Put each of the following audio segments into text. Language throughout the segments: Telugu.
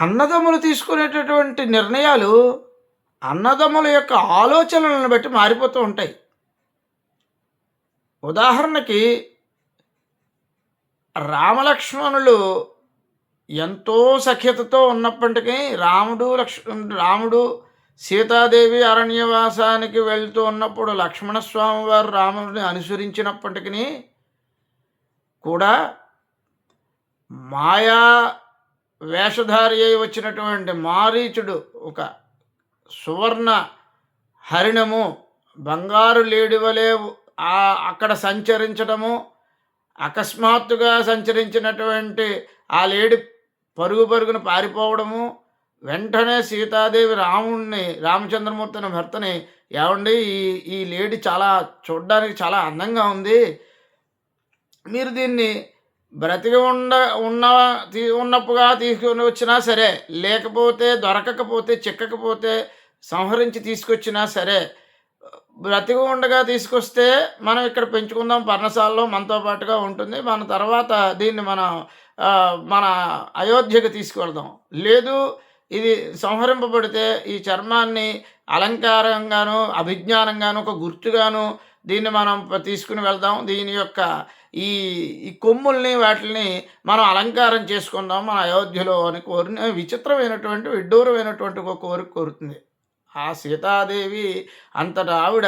అన్నదమ్ములు తీసుకునేటటువంటి నిర్ణయాలు అన్నదమ్ముల యొక్క ఆలోచనలను బట్టి మారిపోతూ ఉంటాయి. ఉదాహరణకి రామలక్ష్మణులు ఎంతో సఖ్యతతో ఉన్నప్పటికీ రాముడు లక్ష్మ రాముడు సీతాదేవి అరణ్యవాసానికి వెళ్తూ ఉన్నప్పుడు లక్ష్మణస్వామి వారు రాముడిని అనుసరించినప్పటికీ కూడా మాయా వేషధారి అయి వచ్చినటువంటి మారీచుడు ఒక సువర్ణ హరిణము బంగారు లేడివలే అక్కడ సంచరించడము అకస్మాత్తుగా సంచరించినటువంటి ఆ లేడి పరుగు పరుగున పారిపోవడము వెంటనే సీతాదేవి రాముణ్ణి రామచంద్రమూర్తిని భర్తని ఏమండి ఈ ఈ లేడి చాలా చూడడానికి చాలా అందంగా ఉంది మీరు దీన్ని బ్రతికి ఉండ ఉన్న తీ ఉన్నప్పుగా తీసుకొని వచ్చినా సరే లేకపోతే దొరకకపోతే చిక్కకపోతే సంహరించి తీసుకొచ్చినా సరే బ్రతికి ఉండగా తీసుకొస్తే మనం ఇక్కడ పెంచుకుందాం పర్ణశాలలో మనతో పాటుగా ఉంటుంది. మన తర్వాత దీన్ని మనం మన అయోధ్యకు తీసుకువెళ్దాం లేదు ఇది సంహరింపబడితే ఈ చర్మాన్ని అలంకారంగాను అభిజ్ఞానంగాను ఒక గుర్తుగాను దీన్ని మనం తీసుకుని వెళ్దాం. దీని యొక్క ఈ ఈ కొమ్ముల్ని వాటిని మనం అలంకారం చేసుకుందాం మన అయోధ్యలో అని కోరిన విచిత్రమైనటువంటి విడ్డూరమైనటువంటి ఒక కోరిక కోరుతుంది. ఆ సీతాదేవి అంతటా ఆవిడ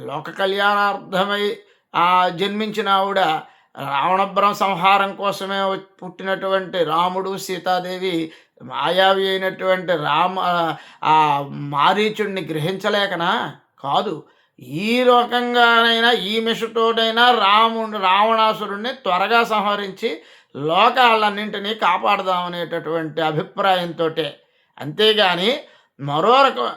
లోక కళ్యాణార్థమై ఆ జన్మించిన ఆవిడ రావణభ్రం సంహారం కోసమే పుట్టినటువంటి రాముడు సీతాదేవి మాయావి అయినటువంటి రామ ఆ మారీచుడిని గ్రహించలేకనా? కాదు. ఈ లోకంగానైనా ఈ మిషతోడైనా రాముడు రావణాసురుణ్ణి త్వరగా సంహరించి లోకాలన్నింటినీ కాపాడదామనేటటువంటి అభిప్రాయంతో అంతేగాని మరో రకం